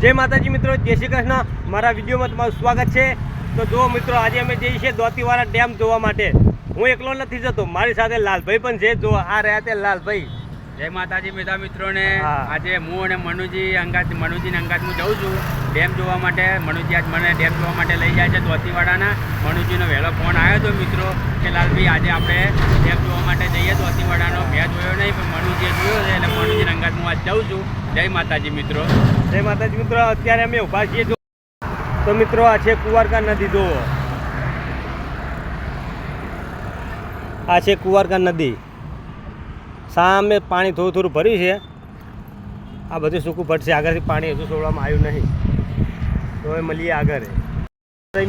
જય માતાજી મિત્રો, જય શ્રી કૃષ્ણ. મારા વિડીયોમાં તમારું સ્વાગત છે. તો જો મિત્રો, આજે અમે જઈએ છીએ દોતીવાળા ડેમ જોવા માટે. હું એકલો નથી જતો, મારી સાથે લાલભાઈ પણ છે. જો આ રહ્યા તે લાલભાઈ. જય માતાજી બધા મિત્રોને. આજે હું અને મનુજી અંગાત મનુજી અંગાત હું જઉં છું. ડેમ જોવા માટે મનુજી આજ મને ડેમ જોવા માટે લઈ જાય છે દોતીવાડાના મનુજીનો વહેલો ફોન આવ્યો હતો મિત્રો કે લાલભાઈ આજે આપણે ડેમ જોવા માટે જઈએ દોતીવાડાનો મેં જોયો નહીં પણ મનુજીએ જોયો છે એટલે મનુજી અંગાત હું આજ જઉં છું. જય માતાજી મિત્રો. જય માતાજી મિત્રો અત્યારે અમે ઊભા છીએ તો મિત્રો આ છે કુવારકા નદી જુઓ. આ છે કુવારકા નદી. સામે પાણી થોડું થોડું ભર્યું છે. આ બધું સૂકું પડશે આગળથી પાણી હજુ છોડવામાં આવ્યું નહીં. તો હવે મળીએ આગળ.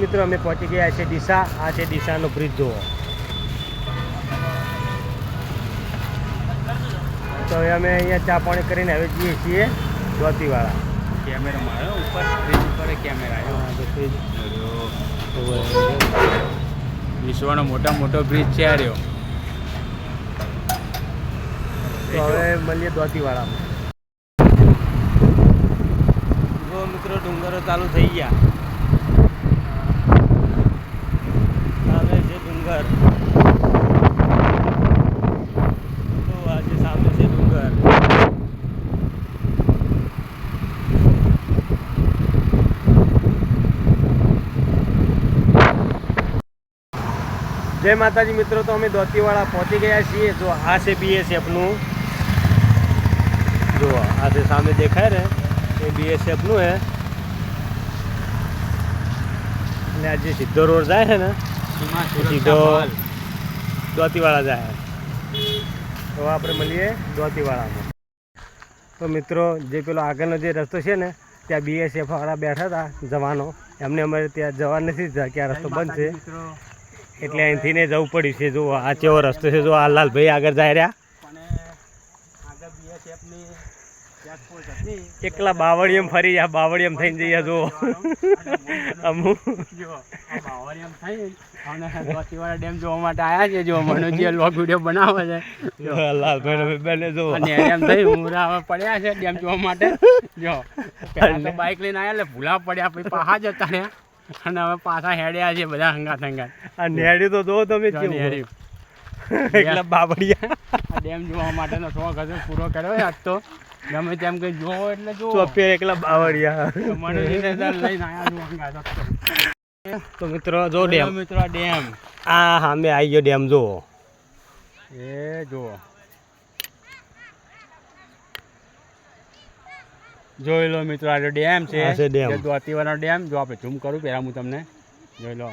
મિત્રો અમે પહોંચી ગયા છે ડીસા. આ છે ડીસાનો બ્રિજ જુઓ તો હવે અમે અહીંયા ચા પાણી કરીને હવે જઈએ છીએ ધોતીવાળા કેમેરામાં આવ્યો? ઉપર બ્રિજ ઉપર કેમેરા આવ્યો. વિશ્વનો મોટા મોટો બ્રિજ છે આ રહ્યો. તો હવે મળીએ ધોતીવાળામાં જો મિત્રો ડુંગરો ચાલુ થઈ ગયા. સામે છે ડુંગર. તો આજે સામે છે ડુંગર. જય માતાજી મિત્રો તો અમે ધોતીવાળા પહોંચી ગયા છીએ. જો આ છે બીએસએફનું જો આ જે સામે દેખાય ને એ બીએસએફનું હે. એટલે આ જે સીધો રોડ જાય છે ને સીધો દોતીવાળા જાય તો આપણે મળીએ દોતીવાળામાં. તો મિત્રો જે પેલો આગળનો જે રસ્તો છે ને ત્યાં બીએસએફ વાળા બેઠા હતા જવાનો. એમને અમારે ત્યાં જવા નથી દીધા કે આ રસ્તો બંધ છે. એટલે અહીંથી ને જવું પડ્યું છે જો આ કેવો રસ્તો છે જો આ લાલભાઈ આગળ જાય રહ્યા પણ આગળ BSF ની checkpoint હતી. એકલા બાવળિયમ ફરી આ બાવળિયમ થઈને જઈએ જો અમુક. બાવળિયમ થઈ અને ડેમ જોવા માટે આયા છે જો મનોજીએ લોગ વીડિયો બનાવે છે લાલભાઈ બેને જો અને એમ થઈ ઉમરા પડ્યા છે ડેમ જોવા માટે. જો. પહેલા તો બાઇક લઈને આયા એટલે ભૂલા પડ્યા પછી પાછા જતા રહ્યા. અને હવે પાછા હેડ્યા છે બધા હંગાત હંગાત આ નેડી તો જો તમે. નેરી. એકલા બાવળિયા. આ ડેમ જોવા માટેનો શોખ હતો પૂરો કર્યો આજ તો. ગમે તેમ કંઈ જોવો એટલે જોવો ચોપે એકલા બાવળિયા. તો લઈને આયા છું તો મિત્રો જો જો ડેમ. મિત્રો ડેમ. આ સામે આવી ગયો ડેમ જો એ જો જોઈ લો મિત્રો આ ડેમ છે આ ડેમ. જે જો આપણે ઝૂમ કરું પહેલા હું તમને જોઈ લો.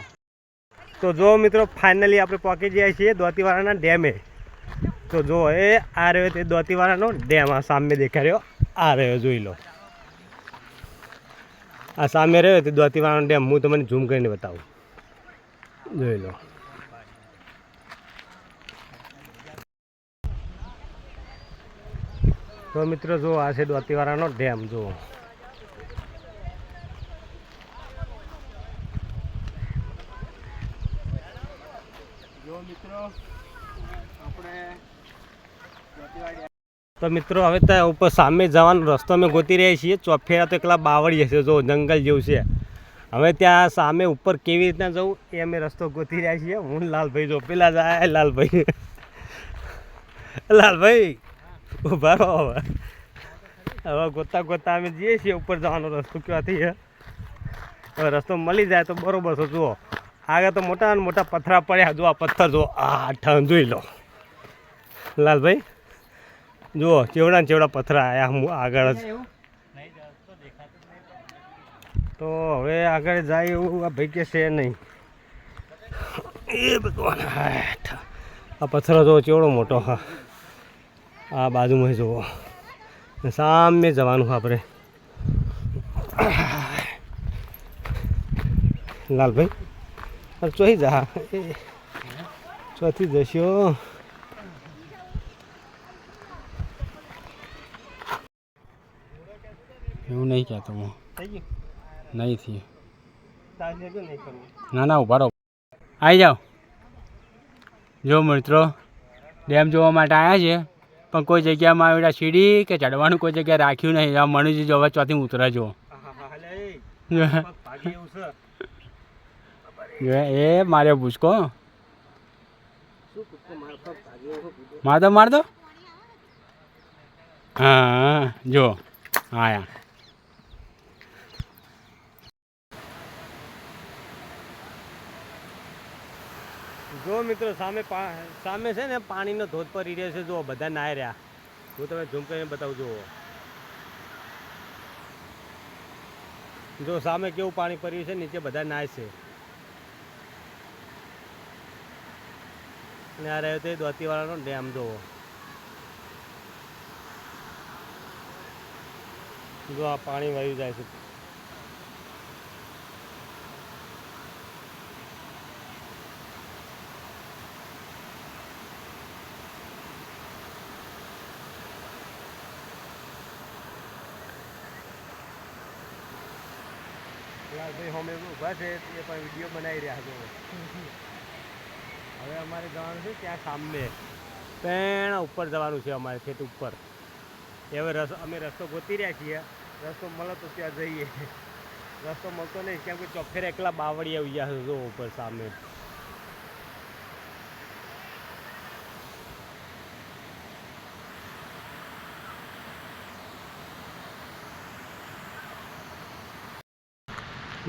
તો જો મિત્રો ફાઇનલી આપણે પહોંચી ગયા છીએ દોતીવાળાના ડેમે. તો જો, એ આ રહ્યો તે દોતીવાળાનો ડેમ, આ સામે દેખાઈ રહ્યો. આ રહ્યો, જોઈ લો. આ સામે રહ્યો તે દોતીવાળાનો ડેમ, હું તમને ઝૂમ કરીને બતાવું. જોઈ લો. તો મિત્રો, જો, આ છે દોતીવાળાનો ડેમ જુઓ મિત્રો, આપણે તો મિત્રો, હવે ત્યાં ઉપર સામે જવાનો રસ્તો અમે ગોતી રહ્યા છીએ. ચોફેરા તો એકલા બાવળી છે જો જંગલ જેવું છે. હવે ત્યાં સામે ઉપર કેવી રીતના જવું એ અમે રસ્તો ગોતી રહ્યા છીએ. હું લાલભાઈ જો, પેલા જાય લાલભાઈ. લાલભાઈ, ઊભા રહો હવે. હવે ગોતા ગોતા અમે જઈએ છીએ ઉપર જવાનો રસ્તો. ક્યાંથી હવે રસ્તો મળી જાય તો બરોબર છે. જુઓ. આગળ તો મોટા મોટા પથરા પડ્યા. જો આ પથ્થર જો આ ઠન જોઈ લો. લાલભાઈ જુઓ ચેવડા ને ચેવડા પથરા આયા, હું આગળ જ. તો હવે આગળ જાય એવું આ ભાઈ કે છે નહીં. એ ભગવાન આ પથ્થરો જો ચેવડો મોટો, હા. આ બાજુમાં જુઓ. સામે જવાનું આપણે. લાલભાઈ ચોથી જા. ચોથી જશો. એવું નહીં કહેતો હું. નહીં થયું. ના ના ઊભા રહો. આવી જાઓ. જો મિત્રો ડેમ જોવા માટે આવ્યા છે પણ કોઈ જગ્યામાં આવેલા સીડી કે ચડવાનું કોઈ જગ્યાએ રાખ્યું નહીં. આ મનુજી જો હવે ચોથી ઉતરે જો એ મારે કૂદકો. માર દો માર દો. હા જો આયા. જો મિત્રો, સામે સામે છે ને પાણીનો ધોધ પડી રહ્યો છે જો બધા નાય રહ્યા. હું તમે ઝૂમ કરીને બતાવું, જુઓ. જો સામે કેવું પાણી પડ્યું છે, નીચે બધા નાય છે. અને આ રહ્યો તે દોતીવાળાનો ડેમ, જુઓ. જો આ પાણી વહી જાય છે. લાલભાઈ હોમે ઊભા છે, એ પણ વીડિયો બનાવી રહ્યા છે. હવે અમારે જવાનું છે ત્યાં સામે. પેણ ઉપર જવાનું છે અમારે ખેત ઉપર. એ હવે રસ, અમે રસ્તો ગોતી રહ્યા છીએ. રસ્તો મળે તો ત્યાં જઈએ. રસ્તો મળતો નહીં કેમ કે ચોફેર એકલા બાવળી આવી ગયા છે ઉપર સામે.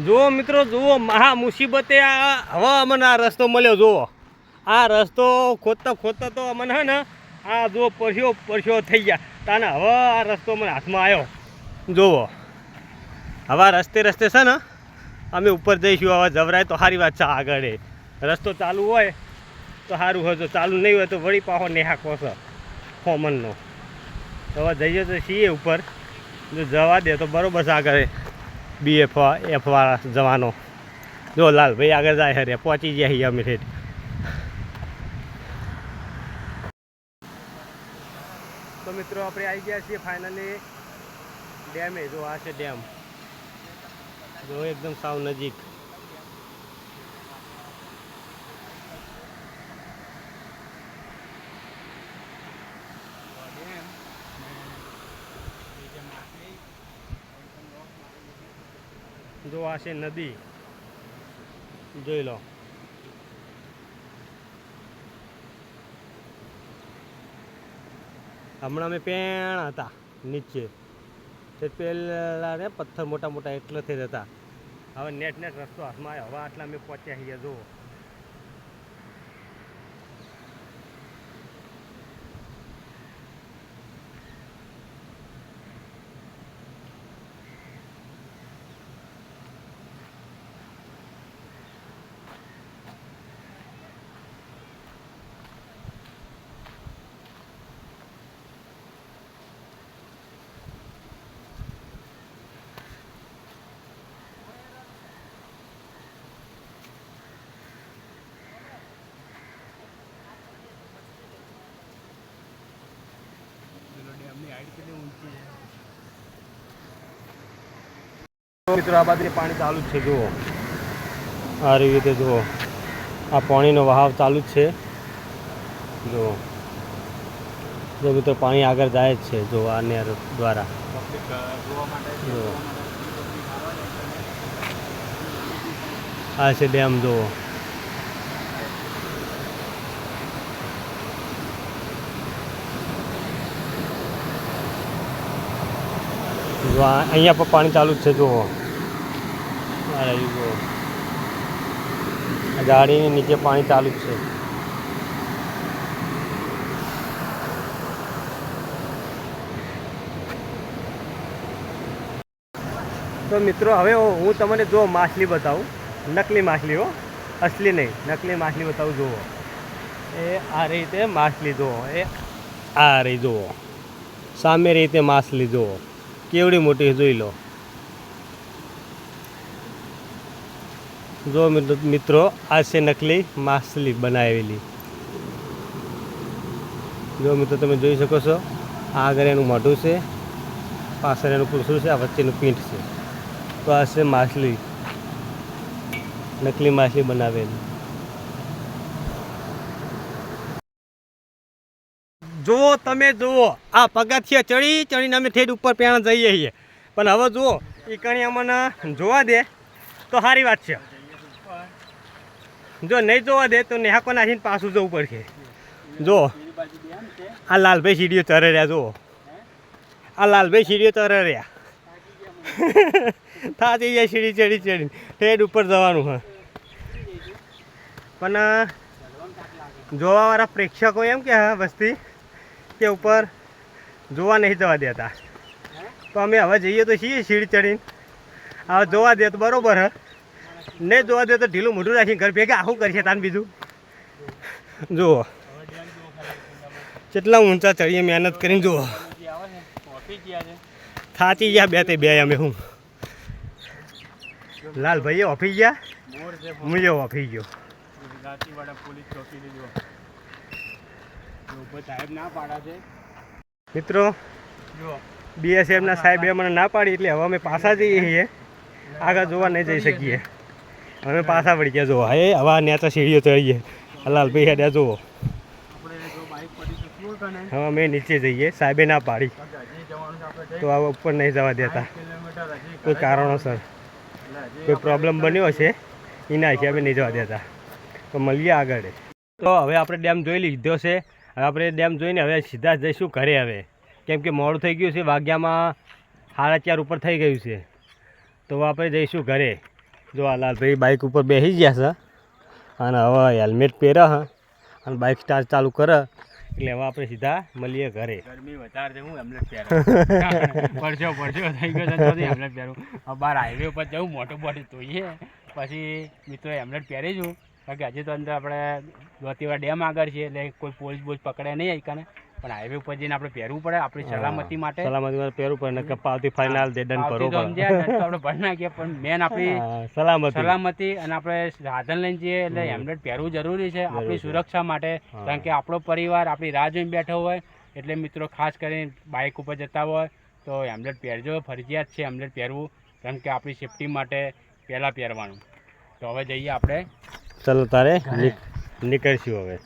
જુઓ મિત્રો, જુઓ, મહા મુસીબતે આ હવે અમને આ રસ્તો મળ્યો, જુઓ. આ રસ્તો ખોદતા ખોદતા તો અમને હે ને આ જુઓ પરસ્યો પરસ્યો થઈ ગયા. તાને હવે આ રસ્તો મને હાથમાં આવ્યો જુઓ. હવે રસ્તે રસ્તે છે ને અમે ઉપર જઈશું, હવે જવરાય તો સારી વાત છે આગળ. રસ્તો ચાલુ હોય તો સારું હોય તો ચાલુ નહીં હોય તો વળી પાહો નેહાકો છે કોમનનો. હવે જઈએ તો છીએ ઉપર. જો જવા દે તો બરોબર છે આગળ. બી એફ એફ વાળા જવાનો. જો લાલ ભાઈ આગળ જાય હરે પહોંચી ગયા છીએ અમે ઠેઠ તો મિત્રો, આપણે આવી ગયા છીએ ફાઇનલી ડેમે જો આ છે ડેમ જો એકદમ સાવ નજીક. જો આ છે નદી, જોઈ લો. હમણાં અમે પેણ હતા નીચે. તે પેલા ને પથ્થર મોટા મોટા એટલેથી જ હતા. હવે નેટ નેટ રસ્તો હાથમાં આવ્યો હવે આટલા અમે પહોંચ્યા છીએ, જુઓ. મિત્રો, આ બાજુ પાણી ચાલુ જ છે, જુઓ. આ રીતે જુઓ. આ પાણીનો વહાવ ચાલુ જ છે. જુઓ. જો મિત્રો, પાણી આગળ જાય જ છે જો આ નેર દ્વારા. જુઓ. આ છે ડેમ, જુઓ. અહીંયા પણ પાણી ચાલુ જ છે, જુઓ. ગાડીની નીચે પાણી ચાલુ જ છે. તો મિત્રો, હવે હું તમને જો માછલી બતાવું. નકલી માછલી હો. અસલી નહીં. નકલી માછલી બતાવું, જુઓ. એ આ રીતે માછલી જુઓ. એ આ રહી જુઓ. સામે રીતે માછલી જુઓ. કેવડી મોટી જોઈ લો. જો મિત્ર- આ છે નકલી માછલી બનાવેલી. જો મિત્રો, તમે જોઈ શકો છો આગળ એનું મોઢું છે, પાછળ એનું પૂછડું છે, આ વચ્ચેનું પીંઠ છે. તો આ છે માછલી, નકલી માછલી બનાવેલી. જુઓ, તમે જુઓ, આ પગથિયા ચડી ચડીને અમે ઠેઠ ઉપર પ્યાણ જઈએ છીએ. પણ હવે જુઓ એ કણી અમને જોવા દે, તો સારી વાત છે. જો નહીં જોવા દે તો નેહાકો નાખીને પાછું જવું પડશે. જો, આ લાલભાઈ સીડીઓ તરે રહ્યા, જુઓ. આ લાલભાઈ સીડીઓ તરે રહ્યા. થાતી જાય સીડી ચડી ચડી ઠેડ ઉપર જવાનું હા. પણ જોવાવાળા પ્રેક્ષકો એમ કે, હા, વસ્તી, કે ઉપર જોવા નહીં જવા દેતા. તો અમે હવે જઈએ તો છીએ સીડી ચડીને. હવે જોવા દે તો બરોબર હ. નહીં જોવા દે તો ઢીલું મોઢું રાખીને ઘર ભેગા આવું કરશે તાન બીજું? જુઓ. કેટલા ઊંચા ચડીએ મહેનત કરીને જુઓ. થાચી ગયા બે તે બે અમે હું. લાલ ભાઈએ ઓફી ગયા? હું જો ઓફી ગયો. મિત્રો બીએસએફના સાહેબે મને ના પાડી એટલે હવે અમે પાછા જઈએ છીએ. આગળ જોવા નહીં જઈ શકીએ. અમે પાછા પડી ગયા જોવા એ હવા નેતા સીડીઓ ચડીએ. લાલભાઈ હેડ્યા જુઓ. હવે અમે નીચે જઈએ, સાહેબે ના પાડી. તો આ ઉપર નહીં જવા દેતા. કોઈ કારણોસર. કોઈ પ્રોબ્લેમ બન્યો હશે, એના હિસાબે નહીં જવા દેતા. તો મળીએ આગળ. તો હવે આપણે ડેમ જોઈ લીધો છે. હવે આપણે ડેમ જોઈને હવે સીધા જઈશું ઘરે હવે. કેમ કે મોડું થઈ ગયું છે, વાગ્યામાં સાડા ચાર ઉપર થઈ ગયું છે. તો આપણે જઈશું ઘરે. જો આ લાલભાઈ બાઇક ઉપર બેસી ગયા છે. અને હવે હેલ્મેટ પહેરે હ અને બાઇક સ્ટાર્ટ ચાલુ કરે. એટલે હવે આપણે સીધા મળીએ ઘરે. ગરમી વધારે છે, હું હેમલેટ પહેરું. પડજો પડજો, થઈ ગયો છે હેલ્મેટ પહેરું. બહાર હાઈવે ઉપર જવું, મોટું બોડી જોઈએ પછી મિત્રો હેમલેટ પહેરી છું. કારણ કે હજી તો અંદર આપણે દોતીવા ડેમ આગળ છે, એટલે કોઈ પોલીસ બોલીસ પકડે નહીં આઈકાને પણ હાઈવે ઉપર જઈને આપણે પહેરવું પડે આપણી સલામતી માટે. સલામતી માટે પહેરવું પડે કે પાવતી ફાઇનલ દેડન દંડ ભરવો પડે. આપણે ભરી નાખીએ પણ મેન આપણી સલામતી. સલામતી અને આપણે સાધન લઈને જઈએ એટલે. હેલ્મેટ પહેરવું જરૂરી છે આપણી સુરક્ષા માટે. કારણ કે આપણો પરિવાર આપણી રાહ જોઈને બેઠો હોય એટલે મિત્રો ખાસ કરીને બાઇક ઉપર જતા હોય તો હેલ્મેટ પહેરજો ફરજિયાત છે હેલ્મેટ પહેરવું કારણ કે આપણી સેફટી માટે પહેલાં પહેરવાનું. તો હવે જઈએ આપણે. ચલો તારે નીકળશું હવે.